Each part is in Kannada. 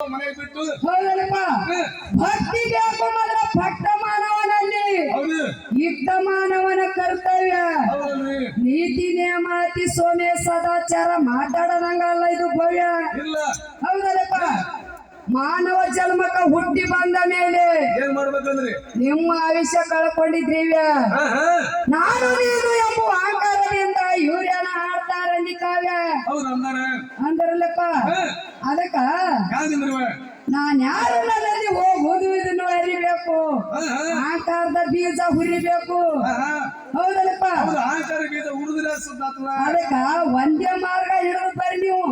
ಮನೆ ಬಿಟ್ಟು. ಭಕ್ತಿ ಬೇಕು ಮೊದಲ ಭಕ್ತ ಮಾನವನಲ್ಲಿ. ಯುಕ್ತ ಮಾನವನ ಕರ್ತವ್ಯ. ನೀತಿ ನೀತಿ ನೇಮಾತಿ ಸೋಮೆ ಸದಾಚಾರ ಮಾತಾಡದಂಗಲ್ಲ ಇದು ಭವ್ಯ. ಹೌದಲ್ಲಪ್ಪ. ಮಾನವ ಜನ್ಮಕ ಹುಟ್ಟಿ ಬಂದ ಮೇಲೆ ಏನ್ ಮಾಡ್ಬೇಕಂದ್ರಿ? ನಿಮ್ಮ ಆಯುಷ್ಯ ಕಳ್ಕೊಂಡಿದ್ರಿವ್ಯ ನಾನು ನೀನು ಎಂಬ ಅಹಂಕಾರದಿಂದ ಇವ್ರೇನ ಆಡ್ತಾರಂದಿ ಕಾವ್ಯ. ಹೌದು ಹಾ. ಅದಕ್ಕ? ನಾನ್ ಯಾರು ನನ್ನಲ್ಲಿ ಹೋಗುವುದು ಇದನ್ನು ಅರಿಬೇಕು. ಹಾ ಬೀಜ ಹುರಿಬೇಕು. ಹೌದಲ್ಲಪ್ಪ. ಹೌದು ಅಹಂಕಾರ ಬೀಜ ಸುದ್ದಾತಲ್ಲ. ಅದಕ್ಕ ಒಂದೇ ಮಾರ್ಗ ಹಿಡಿದು ಬರ್ರಿ ನೀವು.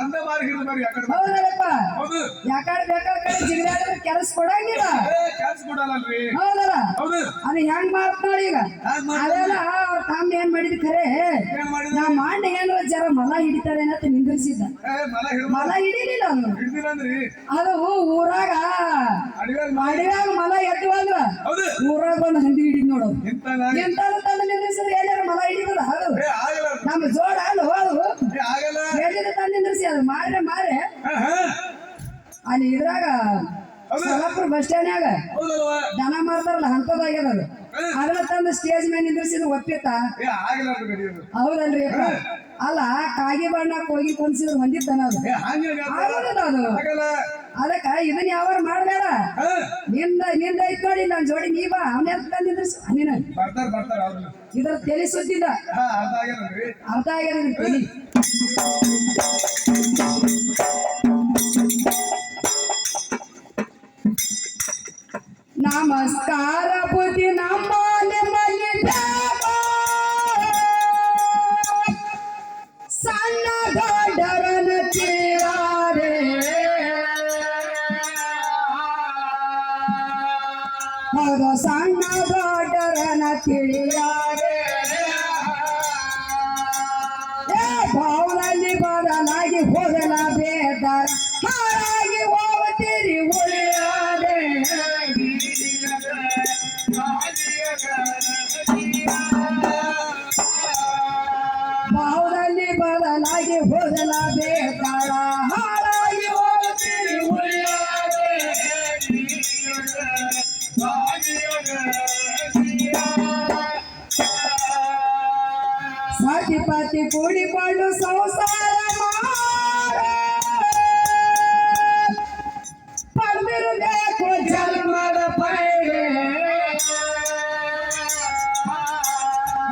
ಒಂದೇ ಮಾರ್ಗ ಹಿಡಿದು ಬರ್ರಿ ಹೌದಲ್ಲಪ್ಪ. ಹೌದು. ಯಾಕಡೆ ಬೇಕಾದ್ರೆ ಜಿಗಿದಾದ್ರೆ ಕೆಲಸ ಕೊಡಂಗಿಲ್ಲ ಕೆಲಸ ಕೊಡಲ್ಲಲ್ರಿ. ಹೌದಲ್ಲ. ಹೌದು. ಅದು ಹೆಂಗ್ ಮಾಡ್ತ ನೋಡಿ ಈಗ? ಅದೆಲ್ಲ ತಮ್ಮ ಏನ್ ಮಾಡಿದ್ ಖರೆ? ಏನ್ ಮಾಡಿದ? ನಾ ಮಾಡಿ ಏನಾರ ಜರ ಮಲ ಹಿಡಿತಾರೆ ಅಂತ ನಿಂದ್ರಿಸಿದ್ದ ಮಲ ಹಿಡಿಲಿಲ್ಲ ಅವನು. ಅದು ಊರಾಗ ಅಡಿಯಾಗ ಮಲ. ಎದ್ದು ಅಂದ್ರ ಹೌದು. ಊರಾಗ ಒಂದು ಹಂದಿ ಹಿಡಿದ್ ನೋಡು. ಎಂತ ತಂದು ನಿಂದ್ರಿಸಿದ್ರೆ ಎಲ್ಲಾರ ಮಲ ಹಿಡಿತದ ಅದು. ನಮ್ಮ ಜೋಡ ಅಲ್ಲ ಆಗಲ್ಲ. ಎಲ್ಲಿಂದ ತಂದು ನಿಂದ್ರಿಸಿ ಅದು ಮಾರ್ರೆ ಮಾರೆ ಹಾ ಹಾ. ಅಲ್ಲಿ ಇದ್ರಾಗ ಹೌದು. ಸೊಲ್ಲಾಪುರ ಬಸ್ ಸ್ಟ್ಯಾಂಡ್ನಾಗ ದನ ಮಾರ್ತಾರಲ್ಲ ಅಂತದಾಗ್ಯದ ಅದು. ಅದನ್ನ ತಂದು ಸ್ಟೇಜ್ ಮೇಲೆ ನಿಂದ್ರಿಸಿದ್ರು ಒಪ್ಪಿತ ಹೌದಲ್ರಿ? ಅಲ್ಲ ಕಾಗಿ ಬಣ್ಣ ಹೋಗಿ ಕುಣಿಸಿದ್ರೆ ಹೊಂದಿತ್ತಾನ ಅದು. ಅದಕ್ಕ ಇದನ್ನ ಯಾವಾಗ ಮಾಡಬೇಡ? ನಿಂದ ನಿಂದ ಐತ್ ನೋಡಿ ನನ್ನ ಜೋಡಿ ನೀ ಬಾ ಅವನೇ ತಂದಿದ್ರು ನೀನು. ಇದ್ರ ತಲೆ ಸುದ್ದಿಲ್ಲ. ಅರ್ಥ ಆಗ್ಯಾರ ನಿನ್ ತಲಿ ನಮಸ್ಕಾರ ಬುದ್ಧಿ ನಮ್ಮ ನಿಮ್ಮಲ್ಲಿ ಬೇಕು. ಸಣ್ಣ ದೊಡ್ಡರನ ಪತಿ ಕೂಡಿಕೊಂಡು ಸಂಸಾರ ಮಾಡೆ. ಪಡೆದಿರಬೇಕು ಜನ್ಮದ ಪೈಡೆ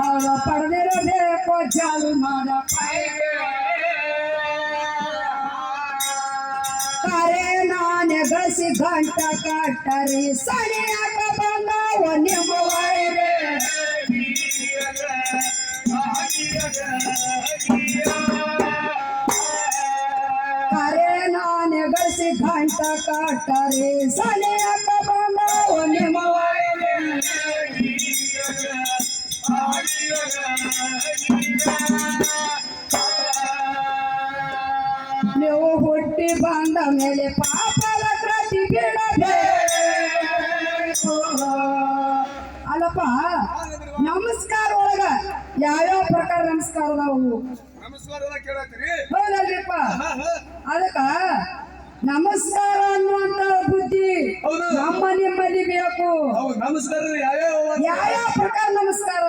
ಅವಳ ಪಡೆದಿರಬೇಕು ಜನ್ಮದ ಪೈಡೆ ಕರೆ ನಾನೇ ಗಳಿಸಿ ಗಂಟ ಕಟ್ಟರಿ ಸರಿಯಾಕ ಬಂದವ ನಿಮ್ಮ ವೈರೆ ನೀವು ಹುಟ್ಟಿ ಬಂದ ಮೇಲೆ ಪಾಪದ ಪ್ರತಿ ಬಿಡಬೇಕು ಅಲ್ಲಪ್ಪ ನಮಸ್ಕಾರ ಒಳಗ ಯಾವ್ಯಾವ ಪ್ರಕಾರ ನಮಸ್ಕಾರ ಅದಾವು? ನಮಸ್ಕಾರ ಅದಕ್ಕ ನಮಸ್ಕಾರ ಅನ್ನುವಂತ ಬುದ್ಧಿ. ನಮ್ಮ ನಿಮ್ಮಲ್ಲಿ ಬೇಕು. ನಮಸ್ಕಾರ ಯಾವ ಯಾವ ಪ್ರಕಾರ ನಮಸ್ಕಾರ?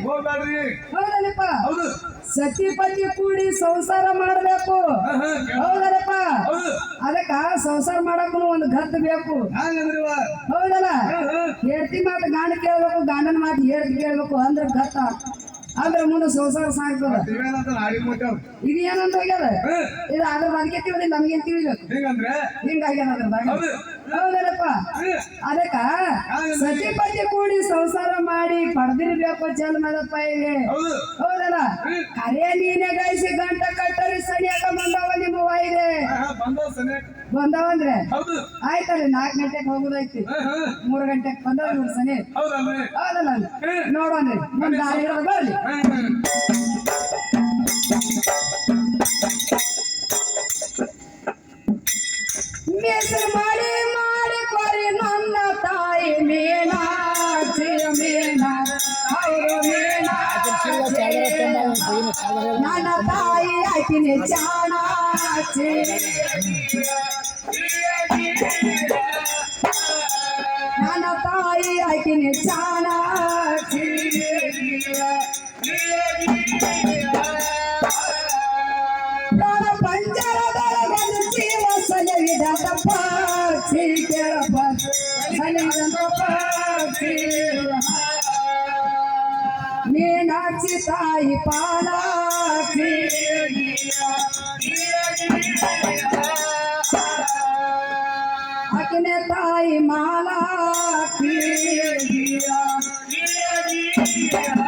ಹೋಗ್ಬೇಡ್ರಿ. ಹೋಗ್ಬ್ಯಾಡ್ರಿ ಹೌದಲ್ಲಪ್ಪ. ಹೌದು. ಸತಿ ಪತಿ ಕೂಡಿ ಸಂಸಾರ ಮಾಡಬೇಕು. ಹೌದಲ್ಲಪ್ಪ. ಹೌದು. ಅದಕ್ಕ ಸಂಸಾರ ಮಾಡಕ್ಕೂ ಒಂದು ಗದ್ದು ಬೇಕು. ಹೌದಲ್ಲ? ಹಾ ಹಾ. ಮಾತು ಗಾಣ ಕೇಳ್ಬೇಕು ಗಾಂಡನ ಮಾತು ಹೇಳ್ತಿ ಕೇಳ್ಬೇಕು ಅಂದ್ರೆ ಗತ್ತ. ಅಂದ್ರೆ ಮುಂದೆ ಸಂಸಾರ ಸಾಕ್ತದ ಇದು ಏನಂತ ಹೋಗ್ಯದ ಹ್ಮ್ ಇದು ಅದ್ರ ಅದಕ್ಕೆ ತಿಳಿದಿಲ್ಲ ನಮಗೇನ್ ಹಿಂಗಂದ್ರೆ? ಹಿಂಗಾಗ್ಯದ ಅದ್ರದಾಗ ಹೌದು. ಹೌದಲ್ಲಪ್ಪ. ಅದಕ್ಕ ಸತಿಪತಿ ಕೂಡಿ ಸಂಸಾರ ಮಾಡಿ ಪಡೆದಿರ್ಬೇಕು ಜನ್ಮದ ಇಲ್ಲಿ ಹೌದು. ಹೌದಲ್ಲ? ಕರೆ ನೀನೆ ಗಾಯಿಸಿ ಗಂಟ ಕಟ್ಟರಿ ಸರಿಯಾಕ ಬಂದವಂದ್ರೆ ಹೌದು ಆಯ್ತಲ್ಲ ನಾಲ್ಕು ಗಂಟೆಗೆ ಹೋಗುದೈತಿ ಹಾ ಹಾ ಮೂರು ಗಂಟೆಗೆ ಬಂದವ ಇವ್ರು ಸನಿ ಹೌದಲ್ರಿ ಹೌದಲ್ಲ ನೋಡೋಣ ಮುಂದೆ ದಾರಿ ಹಿಡ್ದು ಬರ್ಲಿ ಹಾ ಹಾ ಮೆಸರು ಮಾಡಿ ಮಾಡಿ ಕೊರಿ ನನ್ನ ತಾಯಿ ಮೇ ಮೀನಾಕ್ಷಿ ಮೀನಾಕ್ಷಿ ಅವರು ಮೀನಾಕ್ಷಿ ನನ್ನ ತಾಯಿ ಆಕಿನಿ ಚಾಣಾಕ್ಷಿ ನನ್ನ ತಾಯಿ ಆಕಿನಿ ಚಾಣಾಕ್ಷಿ ಪ್ರಾಣ ಪಂಜರದೊಳಗೊಂದು ಜೀವ ಸಲವಿದ ಪಕ್ಷಿ ಕೇಳಪ್ಪ ಸಲವಿದ ಪಕ್ಷಿ ಮೀನಾಕ್ಷಿ ತಾಯಿ ಪಾಲಾಕ್ಷಿ মালা দিয়ে দিয়া দিয়ে দিয়া